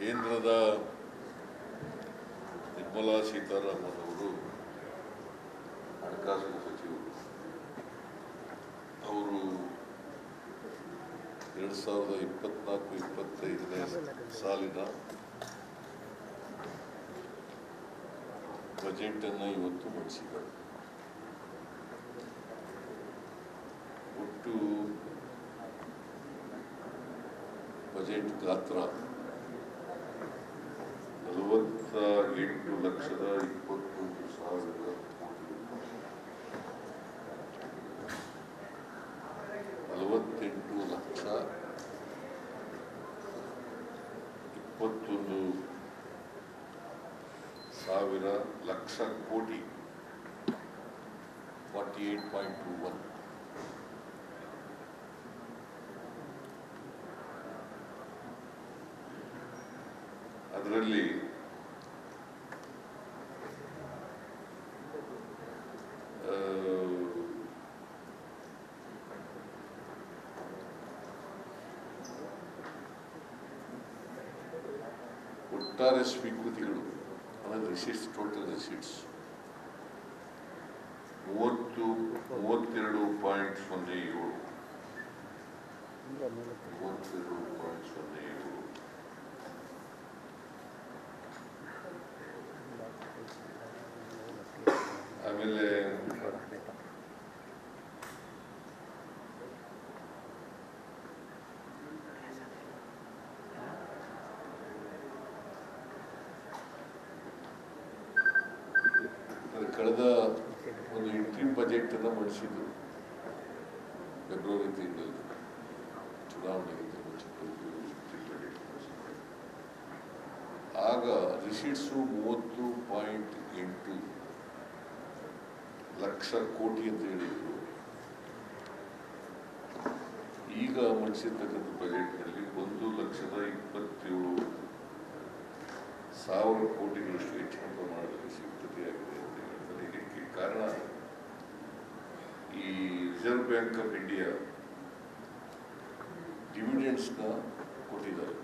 ಕೇಂದ್ರದ ನಿರ್ಮಲಾ ಸೀತಾರಾಮನ್ ಅವರು ಹಣಕಾಸಿನ ಸಚಿವರು. ಅವರು ಎರಡು ಸಾವಿರದ ಇಪ್ಪತ್ನಾಲ್ಕು, ಇಪ್ಪತ್ತೈದನೇ ಸಾಲಿನ ಬಜೆಟನ್ನು ಇವತ್ತು ಮಂಡಿಸಿದ್ದಾರೆ. ಒಟ್ಟು ಬಜೆಟ್ ಗಾತ್ರ ನಲವತ್ತ ಎಂಟು ಲಕ್ಷದ ಇಪ್ಪತ್ತೊಂದು ನಲವತ್ತೆಂಟು ಲಕ್ಷ ಇಪ್ಪತ್ತೊಂದು ಸಾವಿರ ಲಕ್ಷ ಕೋಟಿ forty eight point two one. ಅದರಲ್ಲಿ ಆ, ಒಟ್ಟಾರೆ ಸ್ವೀಕೃತಿಗಳು ಅಂದರೆ ರಿಸೀಟ್ಸ್ ಟೋಟಲ್ ರಿಸೀಟ್ಸ್ ಮೂವತ್ತು, ಮೂವತ್ತೆರಡು ಪಾಯಿಂಟ್ ಸೊನ್ನೆ ಏಳು. ಮೂವತ್ತೆರಡು ಪಾಯಿಂಟ್ ಸೊನ್ನೆ ಏಳು ಆಮೇಲೆ ಅದು ಕಳೆದ ಒಂದು ಇಂಟ್ರಿಮ್ ಮುಂಚಿತವಾಗಿ interim budget ಮಂಡಿಸಿದ್ರು. ಆಗ ರಿಸೀಟ್ಸು ಮೂವತ್ತು ಪಾಯಿಂಟ್ ಎಂಟು ಲಕ್ಷ ಕೋಟಿ ಅಂತ ಹೇಳಿದ್ರು ಈಗ ಮಂಡಿಸಿರ್ತಕ್ಕಂಥ ಬಜೆಟ್ನಲ್ಲಿ ಒಂದು ಲಕ್ಷದ ಇಪ್ಪತ್ತೇಳು ಸಾವಿರ ಕೋಟಿಗಳಷ್ಟು ಹೆಚ್ಚಿನ ಪ್ರಮಾಣದಲ್ಲಿ ಸಿದ್ಧತೆಯಾಗಿದೆ ಅಂತ ಹೇಳಿದರೆ ಇದಕ್ಕೆ ಕಾರಣ ಈ ರಿಸರ್ವ್ ಬ್ಯಾಂಕ್ ಆಫ್ ಇಂಡಿಯಾ ಡಿವಿಡೆಂಡ್ಸ್ನ ಕೊಟ್ಟಿದ್ದಾರೆ.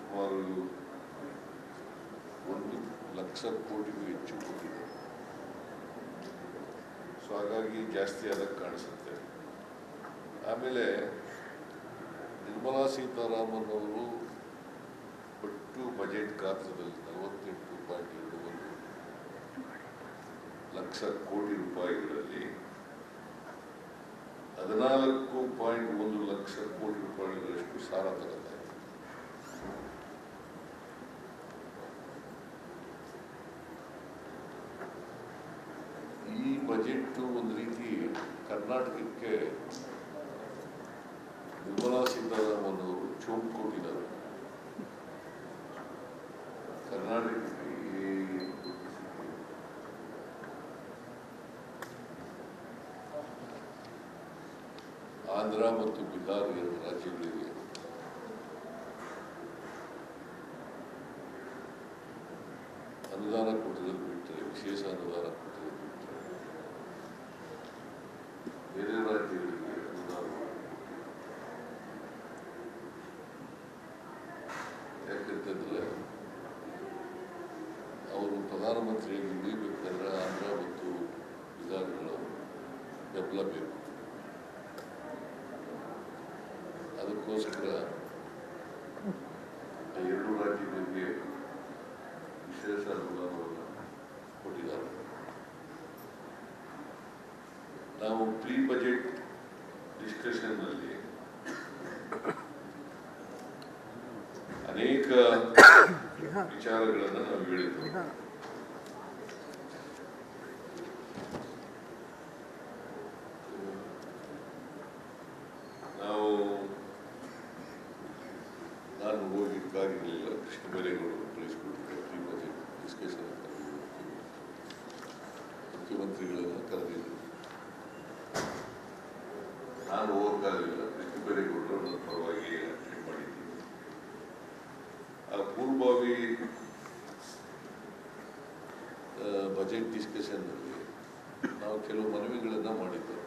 ಸುಮಾರು ಒಂದು ಲಕ್ಷ ಕೋಟಿಗೂ ಹೆಚ್ಚು ಕೊಟ್ಟಿದ್ದಾರೆ. ಸೊ ಹಾಗಾಗಿ ಜಾಸ್ತಿ ಆದಾಗ ಕಾಣಿಸುತ್ತೆ. ಆಮೇಲೆ ನಿರ್ಮಲಾ ಸೀತಾರಾಮನ್ ಅವರು ಒಟ್ಟು ಬಜೆಟ್ ಗಾತ್ರದಲ್ಲಿ ನಲವತ್ತೆಂಟು ಪಾಯಿಂಟ್ ಎರಡು ಲಕ್ಷ ಕೋಟಿ ರೂಪಾಯಿಗಳಲ್ಲಿ ಹದಿನಾಲ್ಕು ಪಾಯಿಂಟ್ ಒಂದು ಲಕ್ಷ ಕೋಟಿ ರೂಪಾಯಿಗಳಷ್ಟು ಸಾಲ ತಗೋತಾ ಇದೆ ಈ ಬಜೆಟ್ ಒಂದು ರೀತಿ ಕರ್ನಾಟಕಕ್ಕೆ ನಿರ್ಮಲಾ ಸೀತಾರಾಮನ್ ಅವರು ಚೋಪ್ ಕೊಟ್ಟಿದ್ದಾರೆ ಕರ್ನಾಟಕಕ್ಕೆ ಈ ಆಂಧ್ರ ಮತ್ತು ಬಿಹಾರ್ ಎರಡು ರಾಜ್ಯಗಳಿಗೆ. ಅನುದಾನ ಕೊಟ್ಟಿರೋದು ಬಿಟ್ಟರೆ ವಿಶೇಷ ಅನುದಾನ ಕೊಟ್ಟಿರೋದು ಬಿಟ್ಟರೆ ಬೇರೆ ರಾಜ್ಯಗಳಿಗೆ ಅನುದಾನ. ಯಾಕಂತಂದ್ರೆ, ಅವರು ಪ್ರಧಾನಮಂತ್ರಿಯಾಗಿ ಉಳಿಬೇಕಾದ್ರೆ ಆಂಧ್ರ ಮತ್ತು ಬಿಹಾರಗಳು ಬೆಂಬಲ ಬೇಕು. ಅದಕ್ಕೋಸ್ಕರ ಆ ಎರಡು ರಾಜ್ಯಗಳಿಗೆ ವಿಶೇಷ ಅನುದಾನವನ್ನು ಕೊಟ್ಟಿದ್ದಾರೆ ನಾವು ಪ್ರೀ ಬಜೆಟ್ ಡಿಸ್ಕಷನ್ನಲ್ಲಿ ಅನೇಕ ವಿಚಾರಗಳನ್ನು ನಾವು ಹೇಳಿದ್ವಿ ನಾವು ನಾನು ಹೋಗಿದ್ದಾಗಿರಲಿಲ್ಲ ಕೃಷ್ಣ ಬೈರೇಗೌಡರು ಕಳಿಸ್ಕೊಟ್ಟಿದ್ದೆ ಪ್ರೀ ಬಜೆಟ್ ಡಿಸ್ಕಷನ್ ಅಂತ ಮುಖ್ಯಮಂತ್ರಿಗಳನ್ನು ಕರೆದಿದ್ದೆ ನಾನು ಹೋಗಕ್ಕಾಗಲಿಲ್ಲ ಪ್ರೀತಿ ಬೈರೇಗೌಡರು ಪರವಾಗಿ ಅಟೆಂಡ್ ಮಾಡಿದ್ದೀನಿ. ಆ ಪೂರ್ವಭಾವಿ ಬಜೆಟ್ ಡಿಸ್ಕಷನ್ನಲ್ಲಿ ನಾವು ಕೆಲವು ಮನವಿಗಳನ್ನು ಮಾಡಿದ್ದೇವೆ.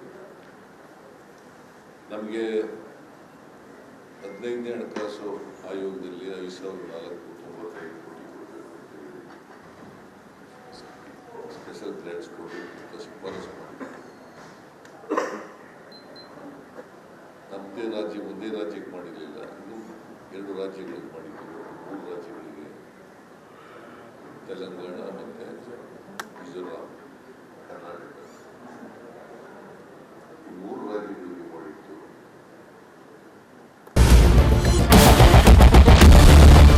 ನಮಗೆ ಹದಿನೈದನೇ ಹಣಕಾಸು ಆಯೋಗದ ಸಾವಿರದ ನಾಲ್ಕು ನಮ್ಮದೇ ರಾಜ್ಯ ಒಂದೇ ರಾಜ್ಯಕ್ಕೆ ಮಾಡಿರಲಿಲ್ಲ. ಇನ್ನೂ ಎರಡು ರಾಜ್ಯಗಳಿಗೆ ಮಾಡಿದ್ದೀವಿ ಮೂರು ರಾಜ್ಯಗಳಿಗೆ. ತೆಲಂಗಾಣ ಮತ್ತು ಮಿಜೋರಾಂ.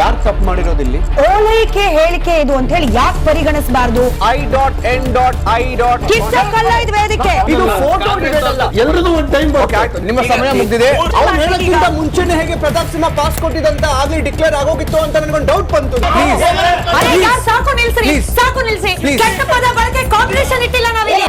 ಯಾರು ತಪ್ಪು ಮಾಡಿರೋದಿಲ್ಲಿ? ಓಲೈಕೆ ಹೇಳಿಕೆ ಇದು ಅಂತ ಹೇಳಿ ಯಾಕೆ ಪರಿಗಣಿಸಬಾರದು? I dot N dot I dot ಕಿಚ್ಚಕ್ಕಲ್ಲ ಇದು ವೇದಿಕೆ ಇದು ಫೋಟೋ ಎಲ್ರಿಗೂ ಒಂದು ಟೈಮ್ ಓಕೆ ಆಯ್ತು. ನಿಮ್ಮ ಸಮಯ ಮುಗಿದಿದೆ. ಅವ್ರು ಹೇಳೋಕ್ಕಿಂತ ಮುಂಚೆನೆ ಹೇಗೆ ಪ್ರತಾಪ್ ಸಿಂಹ ಪಾಸ್ ಕೊಟ್ಟಿದಂತ ಆಗ್ಲಿ ಡಿಕ್ಲೇರ್ ಆಗೋಗಿತ್ತು ಅಂತ ನನಗೊಂದು ಡೌಟ್ ಬಂತು. ಪ್ಲೀಸ್ ಅರೆ ಯಾರ್ ಸಾಕು ನಿಲ್ಸಿ. ಸಾಕು ನಿಲ್ಸಿ. ಕೆಟ್ಟ ಪದ ಬಳಕೆ ಕಾಂಪಿಟೇಷನ್ ಇಟ್ಟಿಲ್ಲ ನಾವಿಲ್ಲಿ.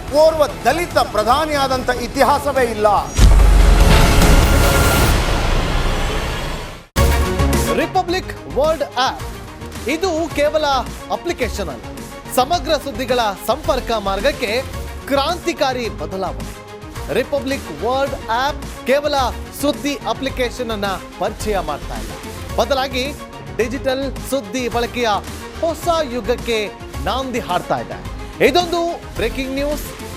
ಓರ್ವ ದಲಿತ ಪ್ರಧಾನಿಯಾದಂಥ ಇತಿಹಾಸವೇ ಇಲ್ಲ. Republic World app. ಇದು ಕೇವಲ ಅಪ್ಲಿಕೇಶನ್ ಅಲ್ಲ, ಸಮಗ್ರ ಸುದ್ದಿಗಳ ಸಂಪರ್ಕ ಮಾರ್ಗಕ್ಕೆ ಕ್ರಾಂತಿಕಾರಿ ಬದಲಾವಣೆ. ರಿಪಬ್ಲಿಕ್ ವರ್ಲ್ಡ್ ಆಪ್ ಕೇವಲ ಸುದ್ದಿ ಅಪ್ಲಿಕೇಶನ್ ಅನ್ನ ಪರಿಚಯ ಮಾಡ್ತಾ ಇಲ್ಲ. ಬದಲಾಗಿ ಡಿಜಿಟಲ್ ಸುದ್ದಿ ಬಳಕೆಯ ಹೊಸ ಯುಗಕ್ಕೆ ನಾಂದಿ ಹಾಡ್ತಾ ಇದೆ. ಇದೊಂದು ಬ್ರೇಕಿಂಗ್ ನ್ಯೂಸ್.